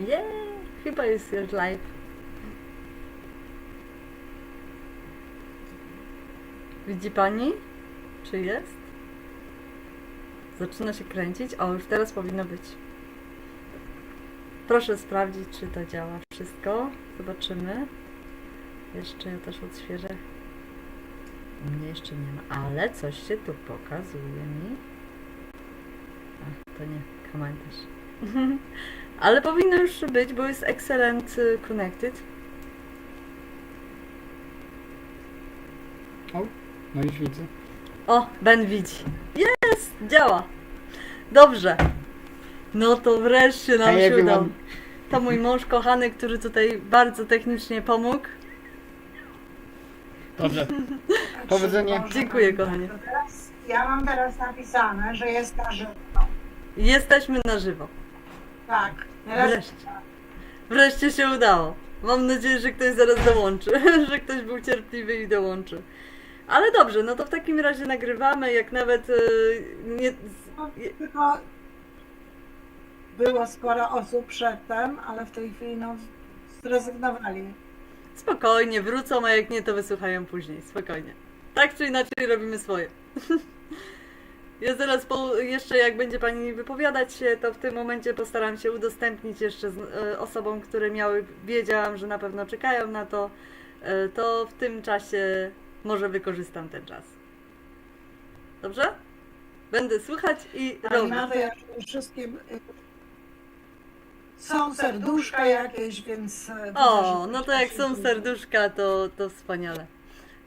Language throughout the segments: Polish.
Jej, chyba jest już live. Widzi pani? Czy jest? Zaczyna się kręcić. O, już teraz powinno być. Proszę sprawdzić, czy to działa wszystko. Zobaczymy. Jeszcze ja też odświeżę. U mnie jeszcze nie ma, ale coś się tu pokazuje mi. A, to nie komentarz. ale powinno już być, bo jest excellent y, connected. O, no już widzę. O, Ben widzi. Jest! Działa. Dobrze. No to wreszcie nam się everyone. udało. To mój mąż kochany, który tutaj bardzo technicznie pomógł. Dobrze. Powodzenia. Dziękuję, kochanie. To teraz, ja mam teraz napisane, że jest na żywo. Jesteśmy na żywo. Tak. Wreszcie. Wreszcie się udało. Mam nadzieję, że ktoś zaraz dołączy, że ktoś był cierpliwy i dołączy. Ale dobrze, no to w takim razie nagrywamy, jak nawet y, nie... no, tylko było sporo osób przedtem, ale w tej chwili no, zrezygnowali. Spokojnie, wrócą, a jak nie, to wysłuchają później. Spokojnie. Tak czy inaczej robimy swoje. Ja zaraz po, jeszcze jak będzie Pani wypowiadać się, to w tym momencie postaram się udostępnić jeszcze z, e, osobom, które miały, wiedziałam, że na pewno czekają na to, e, to w tym czasie może wykorzystam ten czas. Dobrze? Będę słuchać i Pani robić. ma to ja wszystkim y, są serduszka jakieś, więc... y, O, może no to jak są serduszka, to, to wspaniale.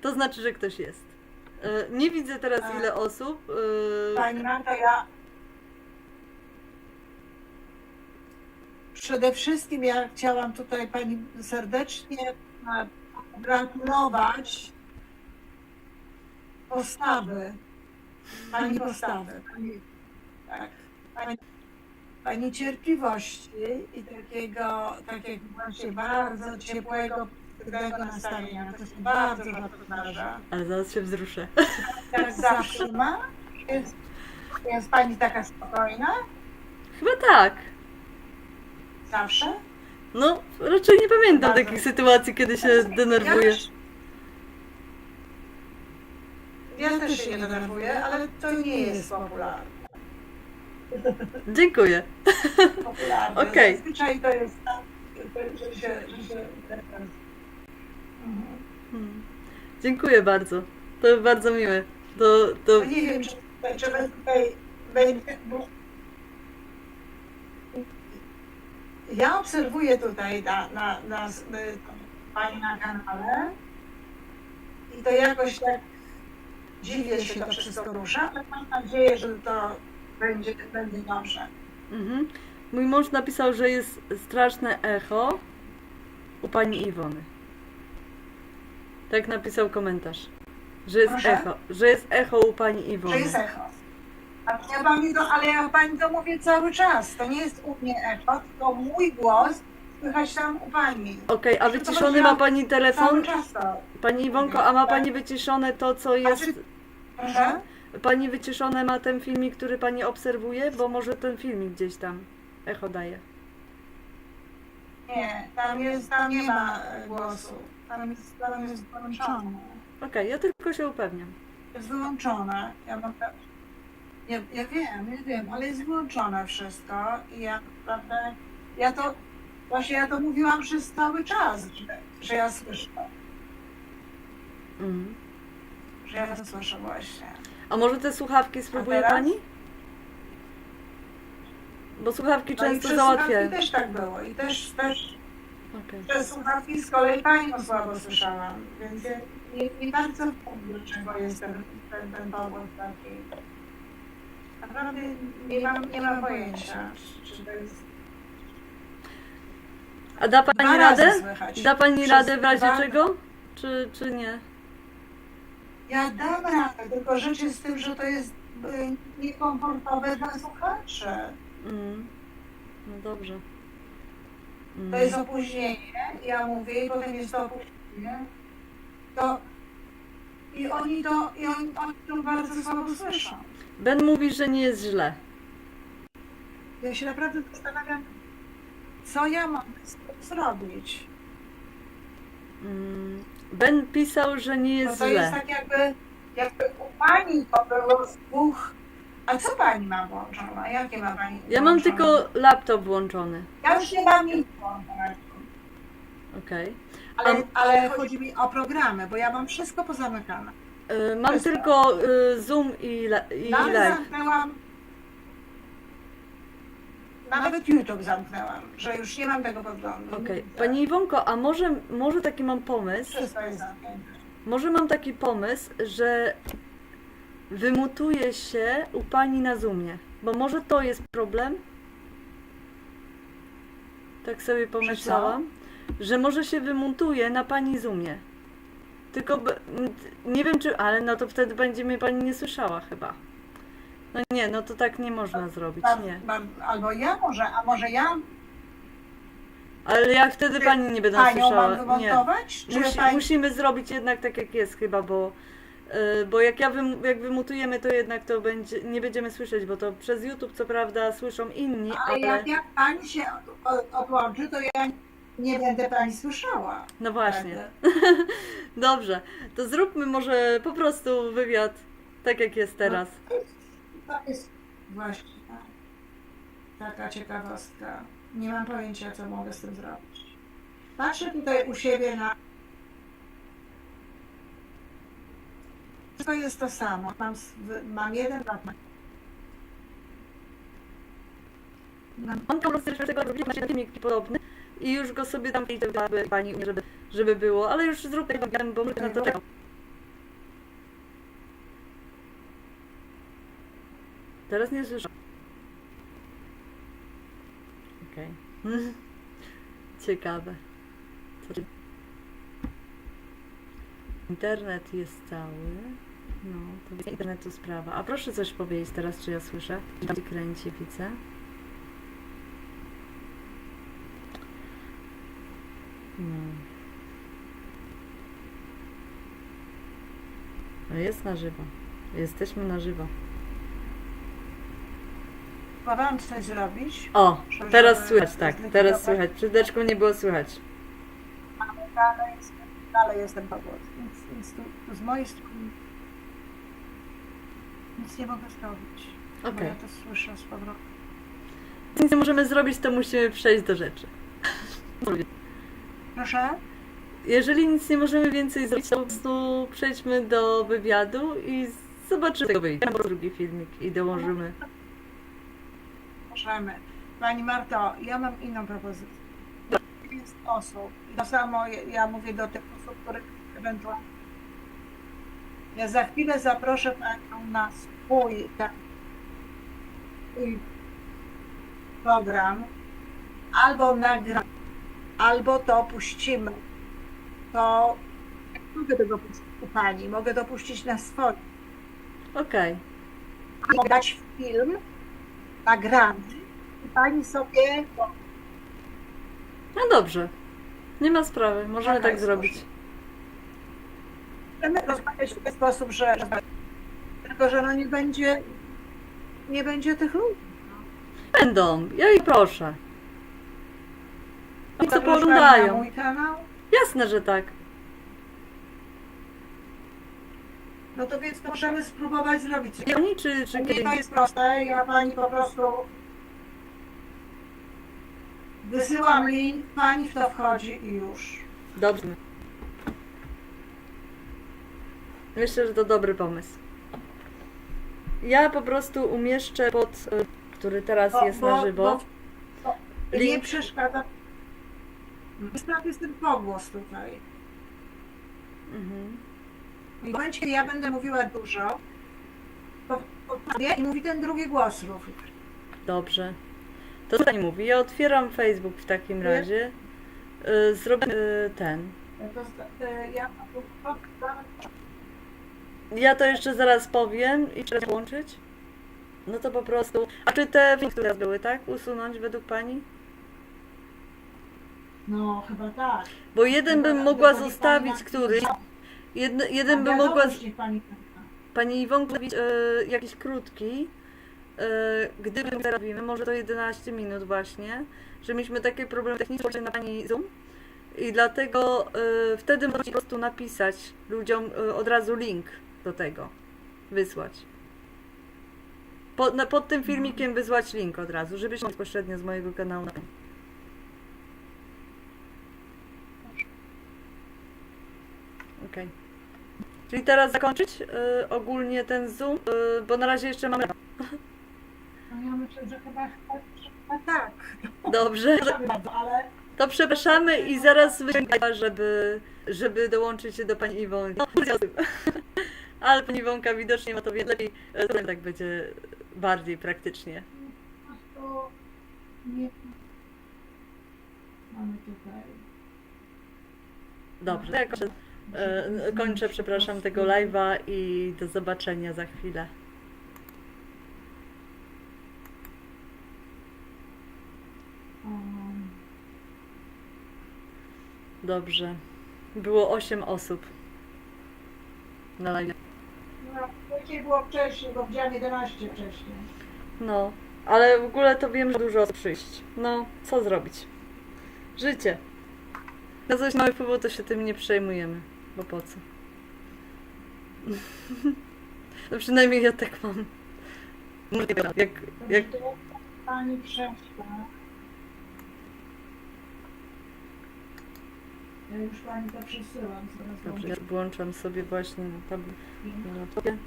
To znaczy, że ktoś jest. E, Nie widzę teraz A. ile osób. e, Pani Marta, ja przede wszystkim ja chciałam tutaj Pani serdecznie e, gratulować postawy, Pani postawy, Pani, tak, pani, pani cierpliwości i takiego, takiego właśnie bardzo ciepłego, pozytywnego nastawienia. To się bardzo rzadko zdarza Ale zaraz się wzruszę. tak zawsze ma? Jest, jest pani taka spokojna? Chyba tak. Zawsze? No, raczej nie pamiętam Bardzo. takich sytuacji, kiedy się Ja denerwuję. też, ja też się nie denerwuję, ale to nie jest popularne. Dziękuję. popularne. Okej. Zazwyczaj to jest tak, że się... Że się. Hmm. Dziękuję bardzo. To bardzo miłe. To, to... To nie wiem, czy, czy tutaj będzie... Bo... Ja obserwuję tutaj na, na, na, na Pani na kanale i to jakoś tak dziwnie się to wszystko rusza, ale mam nadzieję, że to będzie, będzie dobrze. Mhm. Mój mąż napisał, że jest straszne echo u pani Iwony. Tak napisał komentarz. Że jest Proszę? echo. Że jest echo u pani Że Iwony. jest echo. A ja pani to, ale ja pani to mówię cały czas. To nie jest u mnie echo, tylko mój głos słychać tam u pani. Okej, a wyciszony ma pani telefon? Cały czas to. Pani Iwonko, a ma pani wyciszone to, co jest... Znaczy- Proszę? Pani wyciszone ma ten filmik, który pani obserwuje? Bo może ten filmik gdzieś tam echo daje. Nie, tam jest, tam nie ma głosu. Tam jest, tam jest wyłączone. Okej, ja tylko się upewniam. Jest wyłączone. Ja mam tak- ja, ja wiem, ja wiem, ale jest wyłączone wszystko i ja naprawdę, ja to, właśnie ja to mówiłam przez cały czas, że, że ja słyszę, Mhm. że ja to słyszę właśnie. A może te słuchawki spróbuje teraz? pani? Bo słuchawki No często załatwiają. słuchawki też tak było i też, też Okej. przez słuchawki z kolei panią słabo słyszałam, więc ja nie, nie bardzo wiem, dlaczego jest ten, ten, ten powód taki. Naprawdę nie mam, nie mam pojęcia, czy, to jest... A da pani Dwa radę? Da pani Przez radę w razie dwa- czego? Czy, czy nie? Ja dam radę, tylko rzecz jest w tym, że to jest y, niekomfortowe dla słuchaczy. Mm. No dobrze. Mm. To jest opóźnienie, ja mówię, i potem jest to opóźnienie. To i oni to, i oni, oni to bardzo słabo słyszą. Ben mówi, że nie jest źle. Ja się naprawdę zastanawiam, co ja mam z tym zrobić? Mm, Ben pisał, że nie jest to jest źle. tak jakby, jakby u pani to było z dwóch. A co pani ma włączone? Jakie ma pani Ja mam włączone? tylko laptop włączony. Ja już nie mam nic włączone. Okej. Ale, ale chodzi mi o programy, bo ja mam wszystko pozamykane. Y, Mam Wszystko. tylko y, Zoom i, la- i Nawet live. zamknęłam. Nawet YouTube zamknęłam, że już nie mam tego podglądu. Okej. Pani Iwonko, a może, może taki mam pomysł? Wszystko jest zamknięte. Może mam taki pomysł, że wymutuje się u pani na Zoomie. Bo może to jest problem? Tak sobie pomyślałam, że może się wymutuje na pani Zoomie. Tylko nie wiem czy, ale no to wtedy będzie mnie pani nie słyszała chyba. No nie, no to tak nie można zrobić, Mam, nie. mam, albo ja może, a może ja Ale jak wtedy pani nie panią mam słyszała? Nie. wymontować? Czy Musi, pani... Musimy zrobić jednak tak jak jest chyba, bo, bo jak ja wym, jak wymutujemy, to jednak to będzie, nie będziemy słyszeć, bo to przez YouTube co prawda słyszą inni, Ale ale jak, jak pani się od- od- odłączy, to ja nie będę pani słyszała. no właśnie. Dobrze, to zróbmy może po prostu wywiad tak jak jest teraz. To jest właśnie taka ciekawostka. Nie mam pojęcia, co mogę z tym zrobić. Patrzę tutaj u siebie na. Wszystko jest to samo. Mam, mam jeden Mam po prostu tego robić macie filmik podobny i już go sobie tam aby pani, żeby, żeby było, ale już zróbmy wywiad, bo muszę na to czekał. Teraz nie słyszę. Okej. Ciekawe. Co ty- Internet jest cały. No, to jest internetu sprawa. A proszę coś powiedzieć teraz, czy ja słyszę? Tam się kręci, widzę. No. No jest na żywo. Jesteśmy na żywo. Próbowałam coś zrobić, O, Żeby teraz słychać, tak. Teraz słychać. Przed deczką nie było słychać. ale dalej jestem, dalej jestem pogłos. Więc, więc tu, tu z mojej strony nic nie mogę zrobić. Bo Okej. ja to słyszę z powrotem. Nic nie możemy zrobić, to musimy przejść do rzeczy. Proszę? Jeżeli nic nie możemy więcej zrobić, to po prostu przejdźmy do wywiadu i zobaczymy, tego wyjdzie. Bo drugi filmik i dołożymy. Możemy. Pani Marto, ja mam inną propozycję. Jest osób. I to samo ja, ja mówię do tych osób, których ewentualnie. Ja za chwilę zaproszę Panią na swój, swój program. Albo nagram, albo to puścimy. To mogę tego puścić u Pani? Mogę to puścić na swoim. Okej. Mogę dać film nagrany i pani sobie No dobrze. Nie ma sprawy. Możemy Taka tak zrobić. Możemy rozmawiać w ten sposób, że tylko, że no nie będzie nie będzie tych ludzi. Będą. Ja ich proszę. Oni co Zapraszam Na mój kanał. Jasne, że tak. No to więc możemy spróbować zrobić. Oni czy, czy Nie to jest proste, ja pani po prostu wysyłam link, pani w to wchodzi i już. Dobrze. Myślę, że to dobry pomysł. Ja po prostu umieszczę pod, y, który teraz Bo- jest bo- na żywo. bo- bo Nie Link. przeszkadza. Spraw jest ten pogłos tutaj. Mhm. W momencie, kiedy ja będę mówiła dużo, to i mówi ten drugi głos również. Dobrze. To co pani mówi? Ja otwieram Facebook w takim Nie. razie. Y, Zrobię y, ten. To, z- e, ja, Ja to jeszcze zaraz powiem i trzeba łączyć. No to po prostu. A czy te filmy, które były, tak? Usunąć według pani? no chyba tak. Bo jeden bym Chyba- mogła chyba niech zostawić pani na- któryś. Jedne, jeden bym mogła. pani. Pani Iwonko, zrobić e, jakiś krótki, e, gdyby robimy, może to 11 minut właśnie, że mieliśmy takie problemy techniczne na pani Zoom i dlatego e, wtedy możecie po prostu napisać ludziom e, od razu link do tego, wysłać. Pod, na, pod tym filmikiem wysłać link od razu, żebyś bezpośrednio z mojego kanału. na- Okej. Czyli teraz zakończyć y, ogólnie ten Zoom, y, bo na razie jeszcze mamy. No ja myślę, że chyba, chyba tak. Dobrze. Ale To przepraszamy i zaraz wyciągam, żeby, żeby dołączyć się do pani Iwonki. No, Ale pani Iwonka widocznie ma to wie- lepiej, e, tak będzie bardziej praktycznie. prostu nie... Mamy tutaj... Dobrze, to ja kończę, e, kończę przepraszam, tego live'a i do zobaczenia za chwilę. Um, Dobrze. Było 8 osób na live. no, wcześniej było wcześniej, bo widziałam 11 wcześniej. No, ale w ogóle to wiem, że dużo osób przyjść. No, co zrobić? Życie. Na coś mały wpływu, to się tym nie przejmujemy. Bo po co? No przynajmniej ja tak mam. Jak, jak, Pani przeszła. Ja już Pani to przesyłam. Zaraz dobrze, ja włączam sobie właśnie na tablet. Na tobie.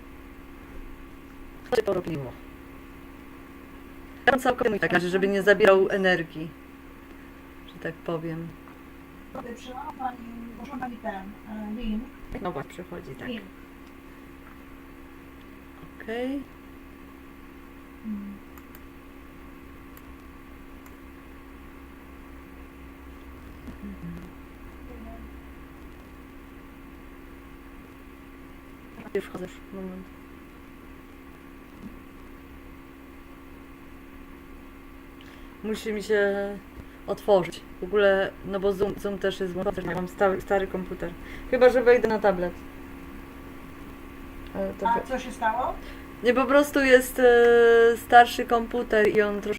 Co się porobiło? Ja bym całkowicie tak, żeby nie zabierał energii. Że tak powiem. Tutaj Przesyłam Pani, poszła Pani ten e, link. No właśnie, przychodzi tak. link. Okej. Mm. Już wchodzę, moment. Musi mi się otworzyć. W ogóle, no bo Zoom, Zoom też jest włączony, ja mam stary, stary komputer. Chyba, że wejdę na tablet. Ale to A wy- co się stało? Nie, po prostu jest e, starszy komputer i on troszkę